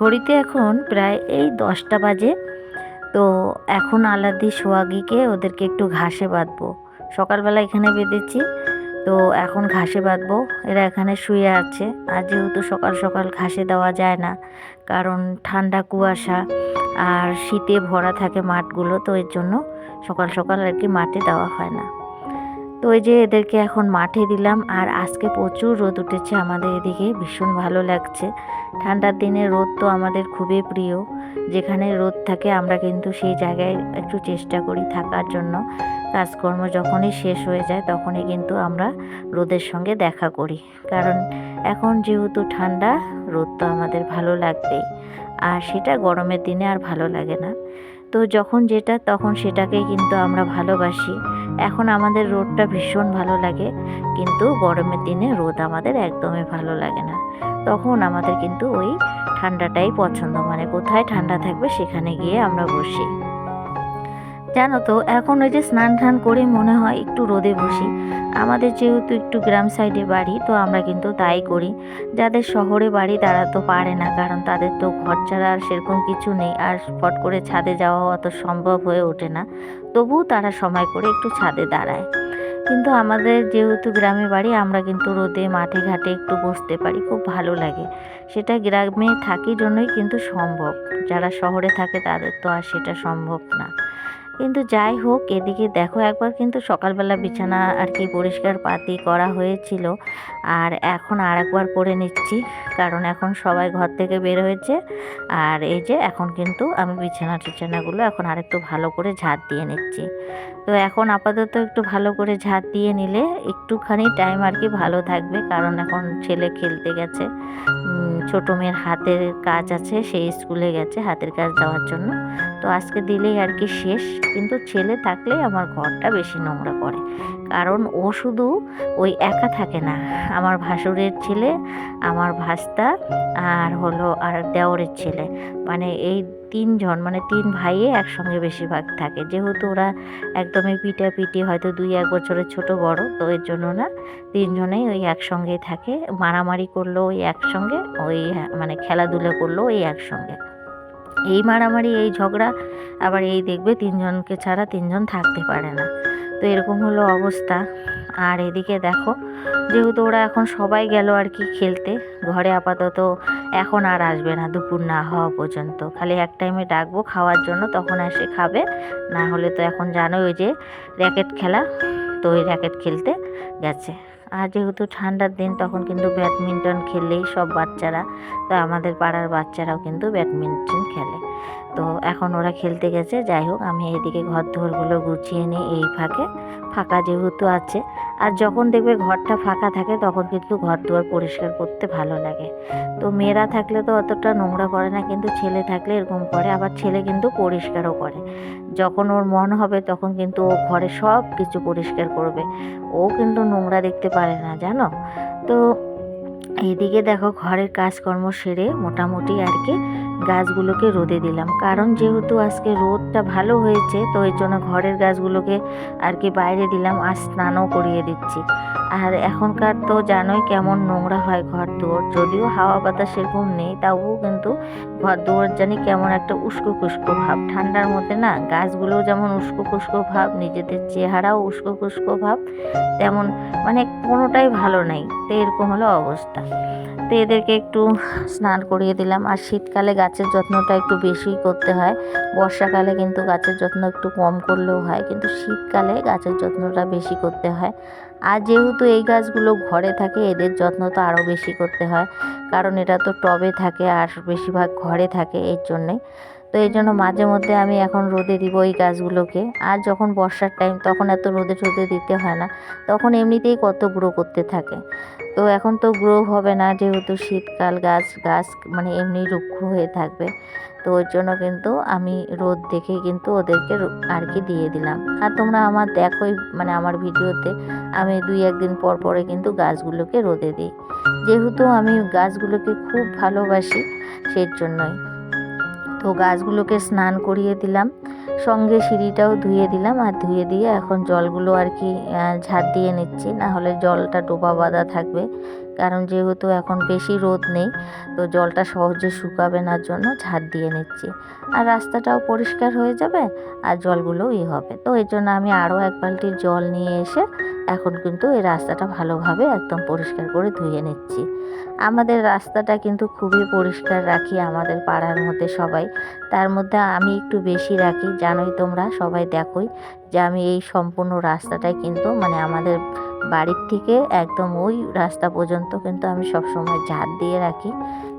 ঘড়িতে এখন প্রায় এই দশটা বাজে। তো এখন আলাদি সোয়াগিকে ওদেরকে একটু ঘাসে বাঁধবো। সকালবেলা এখানে বেঁধেছি, তো এখন ঘাসে বাঁধবো। এরা এখানে শুয়ে আছে। আর যেহেতু সকাল সকাল ঘাসে দেওয়া যায় না, কারণ ঠান্ডা কুয়াশা আর শীতে ভরা থাকে মাঠগুলো, তো এর জন্য সকাল সকাল আর কি মাঠে দেওয়া হয় না। তো ওই যে এদেরকে এখন মাঠে দিলাম আর আজকে প্রচুর রোদ উঠেছে আমাদের এদিকে, ভীষণ ভালো লাগছে। ঠান্ডার দিনে রোদ তো আমাদের খুবই প্রিয়। যেখানে রোদ থাকে আমরা কিন্তু সেই জায়গায় একটু চেষ্টা করি থাকার জন্য। কাজকর্ম যখনই শেষ হয়ে যায় তখনই কিন্তু আমরা রোদের সঙ্গে দেখা করি। কারণ এখন যেহেতু ঠান্ডা, রোদ তো আমাদের ভালো লাগবেই। আর সেটা গরমের দিনে আর ভালো লাগে না। তো যখন যেটা তখন সেটাকেই কিন্তু আমরা ভালোবাসি। এখন আমাদের রোদটা ভীষণ ভালো লাগে, কিন্তু গরমের দিনে রোদ আমাদের একদমই ভালো লাগে না। তখন আমাদের কিন্তু ওই ঠান্ডাটাই পছন্দ মানে কোথায় ঠান্ডা থাকবে সেখানে গিয়ে আমরা বসি। জানো তো, এখন ওই যে স্নান টান করে মনে হয় একটু রোদে বসি। আমাদের যেহেতু একটু গ্রাম সাইডে বাড়ি, তো আমরা কিন্তু তাই করি। যাদের শহরে বাড়ি তারা তো পারে না, কারণ তাদের তো ঘর ছাড়া আর সেরকম কিছু নেই, আর ফট করে ছাদে যাওয়া অত সম্ভব হয়ে ওঠে না। তবুও তারা সময় করে একটু ছাদে দাঁড়ায়। কিন্তু আমাদের যেহেতু গ্রামে বাড়ি, আমরা কিন্তু রোদে, মাঠে ঘাটে একটু বসতে পারি, খুব ভালো লাগে। সেটা গ্রামে থাকি জন্যই কিন্তু সম্ভব। যারা শহরে থাকে তাদের তো আর সেটা সম্ভব না। কিন্তু যাই হোক, এদিকে দেখো একবার কিন্তু সকালবেলা বিছানা আর কি পরিষ্কার পাতি করা হয়েছিল। আর এখন আর একবার করে নিচ্ছি, কারণ এখন সবাই ঘর থেকে বের হয়েছে। আর এই যে এখন কিন্তু আমি বিছানা টিছানাগুলো এখন আরেকটু ভালো করে ঝাড় দিয়ে নিচ্ছি। তো এখন আপাতত একটু ভালো করে ঝাড় দিয়ে নিলে একটুখানি টাইম আর কি ভালো থাকবে, কারণ এখন ছেলে খেলতে গেছে। ছোটো মেয়ের হাতের কাজ আছে সেই স্কুলে গেছে হাতের কাজ দেওয়ার জন্য। তো আজকে দিলেই আর কি শেষ। কিন্তু ছেলে থাকলে আমার ঘরটা বেশি নোংরা করে। কারণ ও শুধু ওই একা থাকে না। আমার ভাসুরের ছেলে, আমার ভাস্তা আর হলো আর দেওরের ছেলে। মানে এই তিনজন মানে তিন ভাইয়ে একসঙ্গে বেশিরভাগ থাকে। যেহেতু ওরা একদমই পিটাপিটি, হয়তো দুই এক বছরের ছোট বড়, তো এর জন্য না তিনজনেই ওই একসঙ্গেই থাকে। মারামারি করল ওই একসঙ্গে, ওই মানে খেলাধুলা করল ওই একসঙ্গে। এই মারামারি, এই ঝগড়া, আবার এই দেখবে তিনজনকে ছাড়া তিনজন থাকতে পারে না। তো এরকম হলো অবস্থা। আর এদিকে দেখো, যেহেতু ওরা এখন সবাই গেল আর কি খেলতে, ঘরে আপাতত এখন আর আসবে না, দুপুর না হওয়া পর্যন্ত। খালি এক টাইমে ডাকবো, খাওয়ার জন্য তখন এসে খাবে। না হলে তো এখন জানো ওই যে র্যাকেট খেলা, তো ওই র্যাকেট খেলতে গেছে। আর যেহেতু ঠান্ডার দিন, তখন কিন্তু ব্যাডমিন্টন খেলেই সব বাচ্চারা, তো আমাদের পাড়ার বাচ্চারাও কিন্তু ব্যাডমিন্টন খেলে। তো এখন ওরা খেলতে গেছে। যাই হোক, আমি এদিকে ঘর দোরগুলো গুছিয়ে নিই এই ফাঁকে। ফাঁকা যেহেতু আছে। আর যখন দেখবে ঘরটা ফাঁকা থাকে, তখন কিন্তু ঘর দুয়ার পরিষ্কার করতে ভালো লাগে। তো মেয়েরা থাকলে তো অতটা নোংরা করে না, কিন্তু ছেলে থাকলে এরকম করে। আবার ছেলে কিন্তু পরিষ্কারও করে। যখন ওর মন হবে, তখন কিন্তু ও ঘরে সব কিছু পরিষ্কার করবে। ও কিন্তু নোংরা দেখতে পারে না, জানো? তো এইদিকে দেখো, ঘরের কাজকর্ম সেরে মোটামুটি আর কি গাছগুলোকে রোদে দিলাম। কারণ যেহেতু আজকে রোদটা ভালো হয়েছে, তো এই জন্য ঘরের গাছগুলোকে আর কি বাইরে দিলাম আর স্নানও করিয়ে দিচ্ছি। আর এখনকার তো জানোই কেমন নোংরা হয় ঘর দুয়ার যদিও হাওয়া বাতাস সেরকম নেই তাও কিন্তু ঘর দুয়ার জানি কেমন একটা উস্কো খুস্কো ভাব। ঠান্ডার মধ্যে না গাছগুলোও যেমন উস্কো খুস্কো ভাব, নিজেদের চেহারাও উস্কো খুস্কো ভাব, তেমন মানে কোনোটাই ভালো নেই। তো এরকম হলো অবস্থা। তো এদেরকে একটু স্নান করিয়ে দিলাম। আর শীতকালে গাছের যত্নটা একটু বেশি করতে হয়। বর্ষাকালে কিন্তু গাছের যত্ন একটু কম করলেও হয়, কিন্তু শীতকালে গাছের যত্নটা বেশি করতে হয়। আর যেহেতু এই গাছগুলো ঘরে থাকে, এদের যত্ন তো আরও বেশি করতে হয়, কারণ এটা তো টবে থাকে আর বেশিরভাগ ঘরে থাকে এর জন্যে। তো এই জন্য মাঝে মধ্যে আমি এখন রোদে দিব এই গাছগুলোকে। আর যখন বর্ষার টাইম তখন এত রোদে টোদে দিতে হয় না, তখন এমনিতেই কত গ্রো করতে থাকে। তো এখন তো গ্রো হবে না যেহেতু শীতকাল, গাছ গাছ মানে এমনি রুক্ষ হয়ে থাকবে। তো ওর জন্য কিন্তু আমি রোদ দেখে কিন্তু ওদেরকে আর কি দিয়ে দিলাম। আর তোমরা আমার দেখোই মানে আমার ভিডিওতে আমি দুই একদিন পর পরে কিন্তু গাছগুলোকে রোদে দিই। যেহেতু আমি গাছগুলোকে খুব ভালোবাসি সেই জন্যই তো গাছগুলোকে স্নান করিয়ে দিলাম। সঙ্গে সিঁড়িটাও ধুয়ে দিলাম আর ধুয়ে দিয়ে এখন জলগুলো আর কি ঝাড় দিয়ে নিচ্ছি। না হলে জলটা ডোবা বাঁধা থাকবে। কারণ যেহেতু এখন বেশি রোদ নেই, তো জলটা সহজে শুকাবে না জন্য ঝাড় দিয়ে নিচ্ছি। আর রাস্তাটাও পরিষ্কার হয়ে যাবে আর জলগুলোও ই হবে। তো এর জন্য আমি আরও এক বালতি জল নিয়ে এসে এখন কিন্তু এই রাস্তাটা ভালোভাবে একদম পরিষ্কার করে ধুয়ে নিচ্ছি। আমাদের রাস্তাটা কিন্তু খুবই পরিষ্কার রাখি আমাদের পাড়ার মধ্যে সবাই। তার মধ্যে আমি একটু বেশি রাখি, জানোই তোমরা সবাই দেখোই যে আমি এই সম্পূর্ণ রাস্তাটাই কিন্তু মানে আমাদের বাড়ির থেকে একদম ওই রাস্তা পর্যন্ত কিন্তু আমি সবসময় ঝাড় দিয়ে রাখি।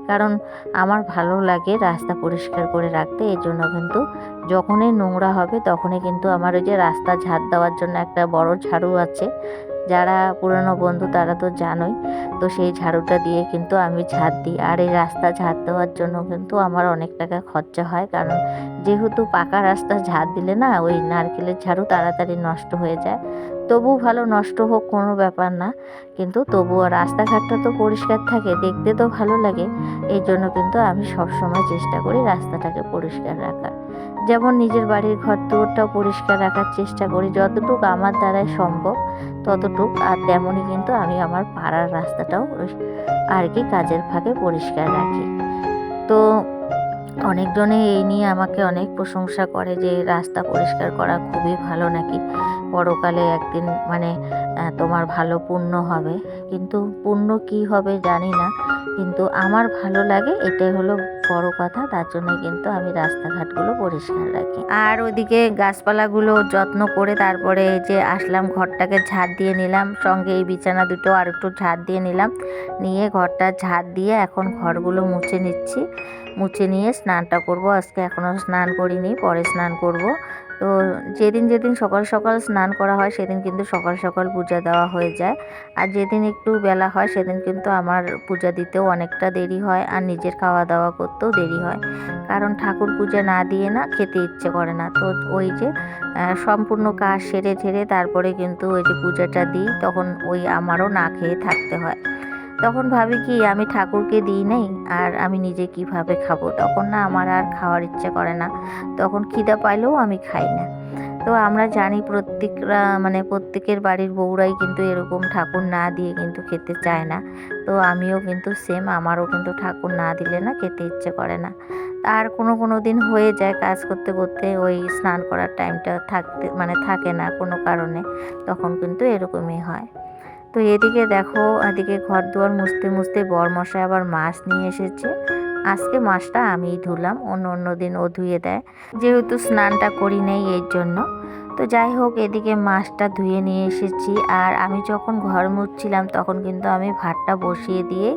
কারণ আমার ভালো লাগে রাস্তা পরিষ্কার করে রাখতে এই জন্য কিন্তু যখনই নোংরা হবে তখনই কিন্তু আমার ওই যে রাস্তা ঝাড় দেওয়ার জন্য একটা বড় ঝাড়ু আছে। যারা পুরনো বন্ধু তারা তো জানোই, তো সেই ঝাড়ুটা দিয়ে কিন্তু আমি ঝাড় দিই। আর এই রাস্তা ঝাড় দেওয়ার জন্য কিন্তু আমার অনেক টাকা খরচা হয়। কারণ যেহেতু পাকা রাস্তা ঝাড় দিলে না ওই নারকেলের ঝাড়ু তাড়াতাড়ি নষ্ট হয়ে যায়। তবু ভালো নষ্ট হোক কোনো ব্যাপার না। কিন্তু তবুও রাস্তাঘাটটা তো পরিষ্কার থাকে, দেখতে তো ভালো লাগে। এই জন্য কিন্তু আমি সবসময় চেষ্টা করি রাস্তাটাকে পরিষ্কার রাখার। যেমন নিজের বাড়ির ঘর দুয়ারটাও পরিষ্কার রাখার চেষ্টা করি, যতটুকু আমার দ্বারাই সম্ভব ততটুক। আর তেমনই কিন্তু আমি আমার পাড়ার রাস্তাটাও আর কি কাজের ফাঁকে পরিষ্কার রাখি। তো অনেকজনে এই নিয়ে আমাকে অনেক প্রশংসা করে যে, রাস্তা পরিষ্কার করা খুবই ভালো নাকি? পরকালে একদিন মানে তোমার ভালো পুণ্য হবে। কিন্তু পুণ্য কি হবে জানি না, কিন্তু আমার ভালো লাগে এটাই হলো বড় কথা। তার জন্য কিন্তু আমি রাস্তাঘাটগুলো পরিষ্কার রাখি। আর ওইদিকে গাছপালাগুলো যত্ন করে তারপরে যে আসলাম, ঘরটাকে ঝাড় দিয়ে নিলাম, সঙ্গে এই বিছানা দুটো আর একটু ঝাড় দিয়ে নিলাম। নিয়ে ঘরটা ঝাড় দিয়ে এখন ঘরগুলো মুছে নিচ্ছি। মুছে নিয়ে স্নানটা করব। আজকে এখনও স্নান করিনি, পরে স্নান করব। তো যেদিন যেদিন সকাল সকাল স্নান করা হয়, সেদিন কিন্তু সকাল সকাল পূজা দেওয়া হয়ে যায়। আর যেদিন একটু বেলা হয়, সেদিন কিন্তু আমার পূজা দিতেও অনেকটা দেরি হয় আর নিজের খাওয়া দাওয়া করতেও দেরি হয়। কারণ ঠাকুর পূজা না দিয়ে না খেতে ইচ্ছে করে না। তো ওই যে সম্পূর্ণ কাজ সেরে ঠেরে তারপরে কিন্তু ওই যে পূজাটা দিই, তখন ওই আমারও না খেয়ে থাকতে হয়। তখন ভাবি কি, আমি ঠাকুরকে দিই নেই আর আমি নিজে কীভাবে খাব? তখন না আমার আর খাওয়ার ইচ্ছে করে না। তখন খিদা পাইলেও আমি খাই না। তো আমরা জানি প্রত্যেকরা মানে প্রত্যেকের বাড়ির বউরাই কিন্তু এরকম ঠাকুর না দিয়ে কিন্তু খেতে চায় না। তো আমিও কিন্তু সেম আমারও কিন্তু ঠাকুর না দিলে না খেতে ইচ্ছে করে না। আর কোনো কোনো দিন হয়ে যায় কাজ করতে করতে ওই স্নান করার টাইমটা থাকতে মানে থাকে না কোনো কারণে। তখন কিন্তু এরকমই হয়। তো এদিকে দেখো, এদিকে ঘর দুয়ার মুছতে মুছতে বরমশাই আবার মাছ নিয়ে এসেছে। আজকে মাছটা আমিই ধুলাম, অন্য অন্য দিন ও ধুয়ে দেয়। যেহেতু স্নানটা করি নেই এর জন্য। তো যাই হোক, এদিকে মাছটা ধুয়ে নিয়ে এসেছি। আর আমি যখন ঘর মুছছিলাম, তখন কিন্তু আমি ভাতটা বসিয়ে দিয়ে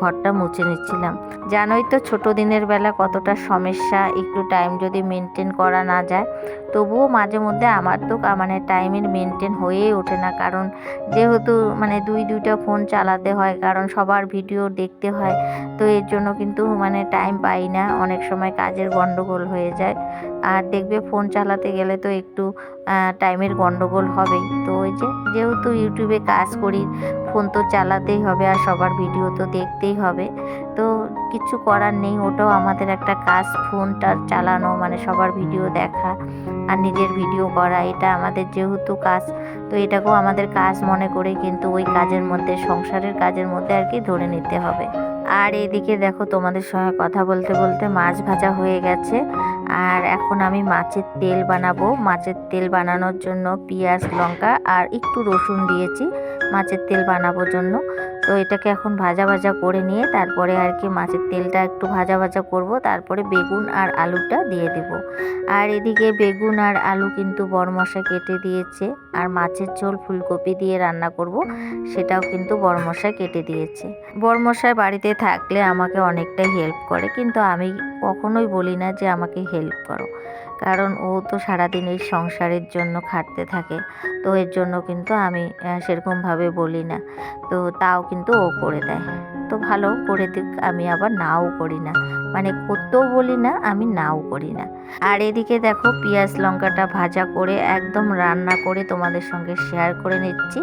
ঘরটা মুছে নিচ্ছিলাম। জানোই তো ছোট দিনের বেলা কতটা সমস্যা, একটু টাইম যদি মেনটেন করা না যায়। তবুও মাঝে মধ্যে আমার তো মানে টাইমের মেনটেন হয়েই ওঠে না। কারণ যেহেতু মানে দুই, দুইটা ফোন চালাতে হয়, কারণ সবার ভিডিও দেখতে হয়, তো এর জন্য কিন্তু মানে টাইম পাই না। অনেক সময় কাজের গণ্ডগোল হয়ে যায়। আর দেখবে ফোন চালাতে গেলে তো একটু টাইমের গণ্ডগোল হবেই। তো ওই যে যেহেতু ইউটিউবে কাজ করি ফোন তো চালাতেই হবে আর সবার ভিডিও তো দেখতেই হবে। তো কিছু করার নেই, ওটাও আমাদের একটা কাজ ফোনটা চালানো মানে সবার ভিডিও দেখা আর নিজের ভিডিও করা, এটা আমাদের যেহেতু কাজ, তো এটাকেও আমাদের কাজ মনে করে কিন্তু ওই কাজের মধ্যে, সংসারের কাজের মধ্যে আর কি ধরে নিতে হবে। আর এদিকে দেখো তোমাদের সঙ্গে কথা বলতে বলতে মাছ ভাজা হয়ে গেছে, আর এখন আমি মাছের তেল বানাবো। মাছের তেল বানানোর জন্য পেঁয়াজ, লঙ্কা আর একটু রসুন দিয়েছি, মাছের তেল বানাবোর জন্য। তো এটাকে এখন ভাজা ভাজা করে নিয়ে তারপরে আর কি মাছের তেলটা একটু ভাজা ভাজা করব, তারপরে বেগুন আর আলুটা দিয়ে দেব। আর এদিকে বেগুন আর আলু কিন্তু বরমশা কেটে দিয়েছে, আর মাছের ঝোল ফুলকপি দিয়ে রান্না করব, সেটাও কিন্তু বরমশাই কেটে দিয়েছে। বরমশাই বাড়িতে থাকলে আমাকে অনেকটাই হেল্প করে, কিন্তু আমি কখনোই বলি না যে আমাকে হেল্প করো। কারণ ও তো সারাদিন এই সংসারের জন্য খাটতে থাকে। তো এর জন্য কিন্তু আমি সেরকমভাবে বলি না। তো তাও কিন্তু ও করে দেয়। তো ভালো, করে দিক, আমি আবার নাও করি না। মানে করতেও বলি না, আমি নাও করি না। আর এদিকে দেখো, পেঁয়াজ লঙ্কাটা ভাজা করে একদম রান্না করে তোমাদের সঙ্গে শেয়ার করে নিচ্ছি।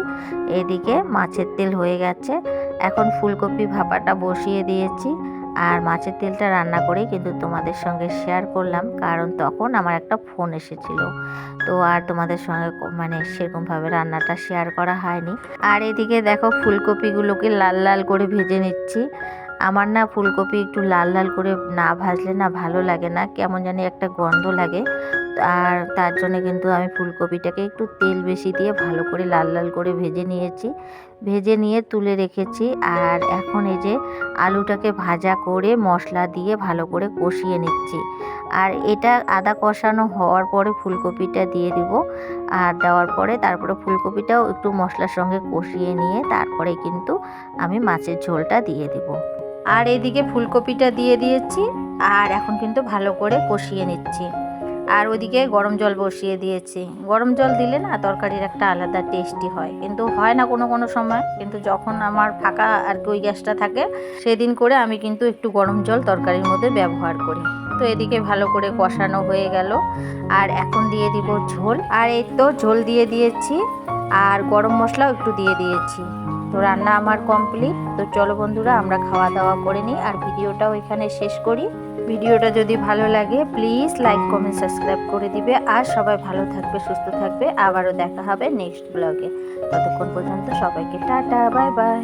এদিকে মাছের তেল হয়ে গেছে। এখন ফুলকপি ভাপাটা বসিয়ে দিয়েছি। আর মাছের তেলটা রান্না করেই কিন্তু তোমাদের সঙ্গে শেয়ার করলাম, কারণ তখন আমার একটা ফোন এসেছিল। তো আর তোমাদের সঙ্গে মানে সেরকমভাবে রান্নাটা শেয়ার করা হয়নি। আর এদিকে দেখো ফুলকপিগুলোকে লাল লাল করে ভেজে নিচ্ছি। আমার না ফুলকপি একটু লাল লাল করে না ভাজলে না ভালো লাগে না, কেমন জানি একটা গন্ধ লাগে। আর তার জন্য কিন্তু আমি ফুলকপিটাকে একটু তেল বেশি দিয়ে ভালো করে লাল লাল করে ভেজে নিয়েছি। ভেজে নিয়ে তুলে রেখেছি আর এখন এই যে আলুটাকে ভাজা করে মশলা দিয়ে ভালো করে কষিয়ে নিচ্ছি। আর এটা আদা কষানো হওয়ার পরে ফুলকপিটা দিয়ে দিব। আর দেওয়ার পরে তারপরে ফুলকপিটাও একটু মশলার সঙ্গে কষিয়ে নিয়ে তারপরে কিন্তু আমি মাছের ঝোলটা দিয়ে দিব। আর এদিকে ফুলকপিটা দিয়ে দিয়েছি। আর এখন কিন্তু ভালো করে কষিয়ে নিচ্ছি। আর ওদিকে গরম জল বসিয়ে দিয়েছি। গরম জল দিলে না তরকারির একটা আলাদা টেস্টি হয়। কিন্তু হয় না কোনো কোনো সময়। কিন্তু যখন আমার ফাঁকা আর কি ওই গ্যাসটা থাকে, সেদিন করে আমি কিন্তু একটু গরম জল তরকারির মধ্যে ব্যবহার করি। তো এদিকে ভালো করে কষানো হয়ে গেল। আর এখন দিয়ে দিব ঝোল। আর এই তো ঝোল দিয়ে দিয়েছি। আর গরম মশলাও একটু দিয়ে দিয়েছি। তো রান্না আমার কমপ্লিট তো চলো বন্ধুরা, আমরা খাওয়া দাওয়া করে নিই। আর ভিডিওটাও এখানে শেষ করি। ভিডিওটা যদি ভালো লাগে প্লিজ লাইক কমেন্ট সাবস্ক্রাইব করে দিবে। আর সবাই ভালো থাকবে, সুস্থ থাকবে। আবারও দেখা হবে নেক্সট ব্লগে ততক্ষণ পর্যন্ত সবাইকে টাটা বাই বাই